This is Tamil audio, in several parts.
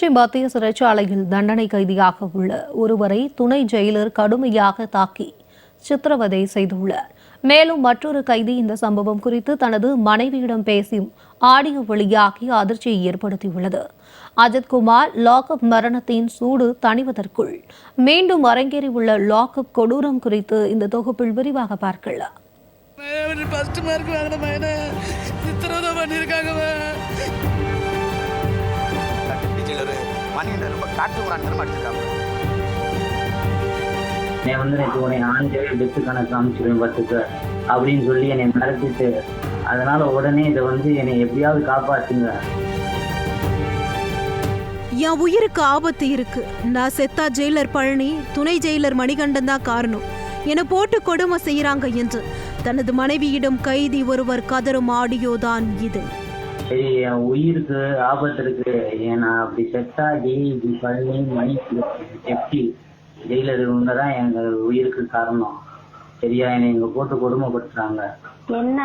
திருச்சி மத்திய சிறைச்சாலையில் தண்டனை கைதியாக உள்ள ஒருவரை துணை ஜெயிலர் கடுமையாக தாக்கி சித்திரவதை செய்துள்ளார். மேலும் மற்றொரு கைதி இந்த சம்பவம் குறித்து தனது மனைவியிடம் பேசியும் ஆடியோ வெளியாகி அதிர்ச்சியை ஏற்படுத்தியுள்ளது. அஜித்குமார் லாக்அப் மரணத்தின் சூடு தணிவதற்குள் மீண்டும் அரங்கேறியுள்ள லாக்அப் கொடூரம் குறித்து இந்த தொகுப்பில் விரிவாக பார்க்கலாம். ஃபர்ஸ்ட் மார்க் வாங்கின சித்திரவதை பண்ணியிருக்காங்க. டெப்டி ஜெயிலர் மணிகண்டன் ரொம்ப காட்டு முராண்டனம் அடிச்சிருக்காங்க. என்னை வந்து நேற்று உன்னை ஆண்டு டெத்து கணக்கு அமைச்சிருவேன் பார்த்துக்க அப்படின்னு சொல்லி என்னை மிரட்டிட்டு அதனால உடனே இதை வந்து என்னை எப்படியாவது காப்பாத்துங்க. என் உயிருக்கு ஆபத்து இருக்கு. நான் செத்தா ஜெயிலர் பழனி துணை ஜெயிலர் மணிகண்டன் தான் காரணம். என்னை போட்டு கொடுமை செய்யறாங்க என்று தனது மனைவியிடம் கைதி ஒருவர் கதறும் ஆடியோ தான் இது. சரி என் உயிருக்கு ஆபத்து இருக்கு. ஏன் நான் அப்படி செத்தா DIG Palani Mani deputy jailer இவங்க தான் எங்க உயிருக்கு காரணம். சரியா? என்னை இங்க போட்டு கொடுமைப்படுத்துறாங்க. என்ன?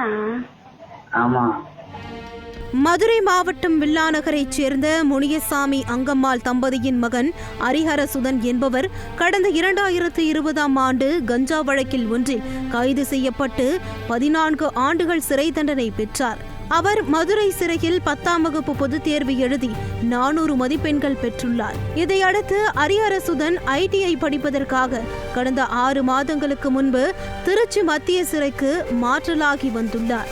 ஆமா. மதுரை மாவட்டம் வில்லாநகரைச் சேர்ந்த முனியசாமி அங்கம்மாள் தம்பதியின் மகன் ஹரிஹரசுதன் என்பவர் கடந்த இரண்டாயிரத்து இருபதாம் ஆண்டு கஞ்சா வழக்கில் ஒன்றில் கைது செய்யப்பட்டு பதினான்கு ஆண்டுகள் சிறை தண்டனை பெற்றார். அவர் மதுரை சிறையில் பத்தாம் வகுப்பு பொதுத் தேர்வு எழுதி நானூறு மதிப்பெண்கள் பெற்றுள்ளார். இதையடுத்து ஹரிஹரசுதன் ஐடிஐ படிப்பதற்காக கடந்த ஆறு மாதங்களுக்கு முன்பு திருச்சி மத்திய சிறைக்கு மாற்றலாகி வந்துள்ளார்.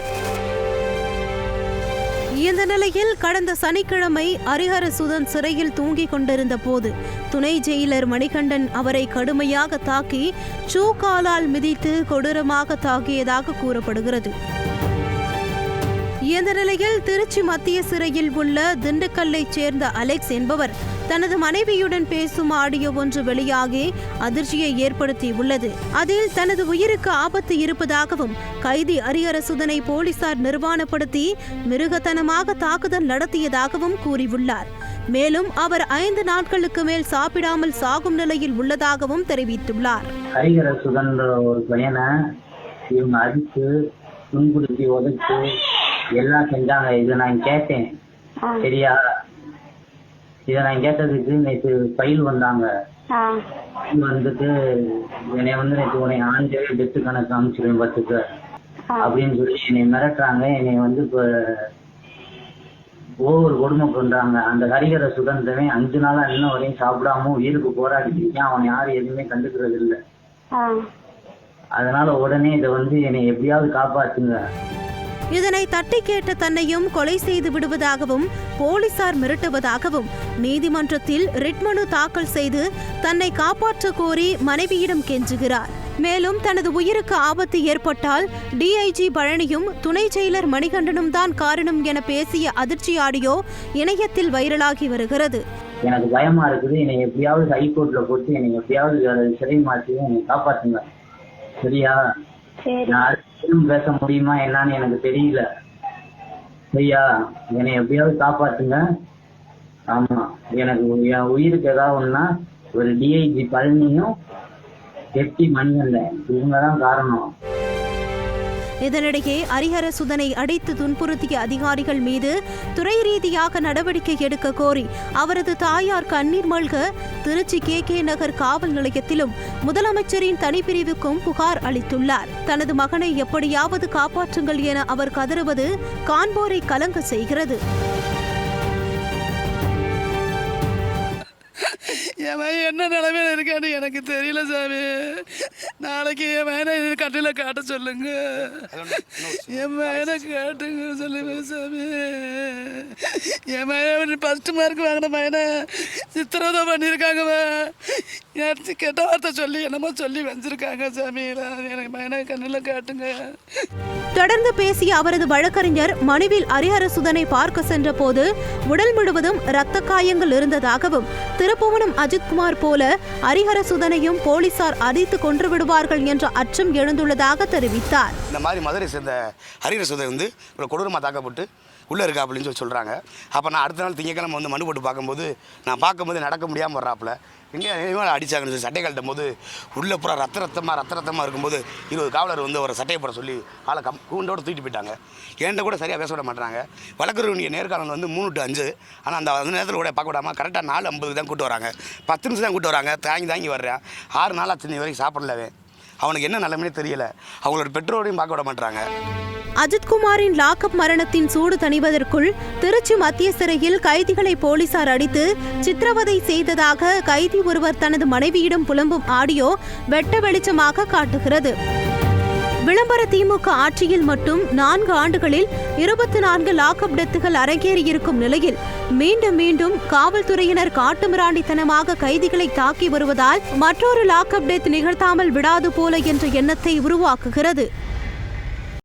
இந்த நிலையில் கடந்த சனிக்கிழமை ஹரிஹரசுதன் சிறையில் தூங்கிக் கொண்டிருந்த போது துணை ஜெயிலர் மணிகண்டன் அவரை கடுமையாக தாக்கி சூக்காலால் மிதித்து கொடூரமாக தாக்கியதாக கூறப்படுகிறது. இந்த நிலையில் திருச்சி மத்திய சிறையில் உள்ள திண்டுக்கல்லைச் சேர்ந்த அலெக்ஸ் என்பவர் தனது மனைவியுடன் பேசும் ஆடியோ ஒன்று வெளியாகி அதிர்ச்சியை ஏற்படுத்தியுள்ளது. அதில் தனது உயிருக்கு ஆபத்து இருப்பதாகவும் கைதி அரியரசுதனை போலீசார் நிர்வாணப்படுத்தி மிருகத்தனமாக தாக்குதல் நடத்தியதாகவும் கூறியுள்ளார். மேலும் அவர் ஐந்து நாட்களுக்கு மேல் சாப்பிடாமல் சாகும் நிலையில் உள்ளதாகவும் தெரிவித்துள்ளார். ஒரு பையனை இவங்க அடித்து துன்புறுத்தி உதைச்சு எல்லாம் செஞ்சாங்க இதை நான் கேட்டேன். சரியா? இதை நான் கேட்டதுக்கு நேற்று ஃபைல் வந்தாங்க. வந்துட்டு என்னை வந்து நேற்று உன்னை ஆண்டு டெத்து கணக்கு அமைச்சிருவேன் பார்த்துக்க. அப்படின்னு சொல்லி என்னை மிரட்டுறாங்க. என்னை வந்து இப்போ ஓவர் கொடுமை பண்றாங்க. அந்த ஹரிகர சுதந்திரமே அஞ்சு நாளா இன்ன வரையும் சாப்பிடாம உயிருக்கு போராடிட்டு இருக்கேன். அவன் யாரும் எதுவுமே கண்டுக்கிறது இல்லை அதனால உடனே இதை வந்து என்னை எப்படியாவது காப்பாத்துங்க. இதனை தட்டி கேட்ட தன்னையும் கொலை செய்து விடுவதாகவும் போலீசார் மிரட்டுவதாகவும் நீதிமன்றத்தில் ரிட் மனு தாக்கல் செய்து தன்னை காப்பாற்ற கோரி மனைவியிடம் கெஞ்சுகிறார். மேலும் தனது உயிருக்கு ஆபத்து ஏற்பட்டால் டிஐஜி பழனியும் துணை செயலர் மணிகண்டனும் தான் காரணம் என பேசிய அதிர்ச்சி ஆடியோ இணையத்தில் வைரலாகி வருகிறது. எனக்கு பயமா இருக்குது. என்னை எப்படியாவது ஹைகோர்ட்ல போட்டு என்னை எப்படியாவது சிறை மாற்றி என்னை காப்பாற்றுங்க. சரியா? நான் பேச முடியுமா என்னன்னு எனக்கு தெரியல. ஐயா என்னை எப்படியாவது காப்பாத்துங்க. ஆமா எனக்கு என் உயிருக்கு ஏதாவது ஒண்ணுனா ஒரு டிஐஜி பழனியும் எப்டி மணிகண்டன். இவங்க தான் காரணம். இதனிடையே ஹரிஹரசுதனை அடித்து துன்புறுத்திய அதிகாரிகள் மீது துறை ரீதியாக நடவடிக்கை எடுக்க கோரி அவரது தாயார் கண்ணீர் மல்க திருச்சி கே கே நகர் காவல் நிலையத்திலும் முதலமைச்சரின் தனிப்பிரிவுக்கும் புகார் அளித்துள்ளார். தனது மகனை எப்படியாவது காப்பாற்றுங்கள் என அவர் கதறுவது காண்போரை கலங்க செய்கிறது. என் பையன் என்ன நிலைமையில இருக்கான்னு எனக்கு தெரியல சாமி. நாளைக்கு என் பையனை கட்டில காட்ட சொல்லுங்க. என் பையனை காட்டுங்க சொல்லுங்க சாமி. என் பையன் ஃபர்ஸ்ட் மார்க் வாங்கின பையனை சித்திரவதை பண்ணியிருக்காங்கம்மா நேற்று கெட்ட வார்த்தை சொல்லி என்னமோ சொல்லி வந்திருக்காங்க சாமி. எனக்கு பையனை கண்ணில் காட்டுங்க. தொடர்ந்து பேசிய அவரது வழக்கறிஞர் மனுவில் ஹரிஹரசுதனை பார்க்க சென்றபோது உடல் முழுவதும் இரத்த காயங்கள் இருந்ததாகவும் திருப்புவனம் அஜித்குமார் போல ஹரிஹரசுதனையும் போலீசார் அடித்து கொன்று விடுவார்கள் என்ற அச்சம் எழுந்துள்ளதாக தெரிவித்தார். இந்த மாதிரி மதுரை சேர்ந்த ஹரிஹரசுதன் வந்து கொடூரமாக தாக்கப்பட்டு உள்ளே இருக்கா அப்படின்னு சொல்லி சொல்கிறாங்க அப்போ நான் அடுத்த நாள் திங்கக்கிழமை வந்து மனு போட்டு பார்க்கும்போது நான் பார்க்கும்போது நடக்க முடியாமல் வர்றாப்புல. இங்கே அடிச்சாங்கன்னு சொல்லி சட்டை கழட்டும் போது உள்ளே பூரா ரத்த ரத்தமாக ரத்த ரத்தமாக இருக்கும்போது இருபது காவலர் வந்து ஒரு சட்டையை போட சொல்லி ஆளை கம் கூண்டோட தூக்கிட்டு போயிட்டாங்க. என்கிட்ட கூட சரியாக பேச விட மாட்டாங்க வழக்கறிஞருடைய நேர்காணல் வந்து மூணு டு அஞ்சு. ஆனால் அந்த அந்த நேரத்தில் கூட பார்க்க விடாமல் கரெக்டாக நாலு ஐம்பதுக்கு தான் கூட்டு வராங்க. பத்து நிமிஷம் தான் கூட்டு வராங்க. தாங்கி தாங்கி வர்றேன். ஆறு நாள் ஆச்சு வரைக்கும் சாப்பிடலவே அவனுக்கு என்ன நிலைமையே தெரியல. அவங்களோட பெற்றோரையும் பார்க்க விட மாட்டாங்க அஜித்குமாரின் லாக்அப் மரணத்தின் சூடு தணிவதற்குள் திருச்சி மத்திய சிறையில் கைதிகளை போலீசார் அடித்து சித்திரவதை செய்ததாக கைதி ஒருவர் தனது மனைவியிடம் புலம்பும் ஆடியோ வெட்ட வெளிச்சமாக காட்டுகிறது. விளம்பர திமுக ஆட்சியில் மட்டும் நான்கு ஆண்டுகளில் இருபத்தி நான்கு லாக்அப் டெத்துகள் அரங்கேறியிருக்கும் நிலையில் மீண்டும் மீண்டும் காவல்துறையினர் காட்டுமிராண்டித்தனமாக கைதிகளை தாக்கி வருவதால் மற்றொரு லாக்அப் டெத் நிகழ்த்தாமல் விடாது போல என்ற எண்ணத்தை உருவாக்குகிறது.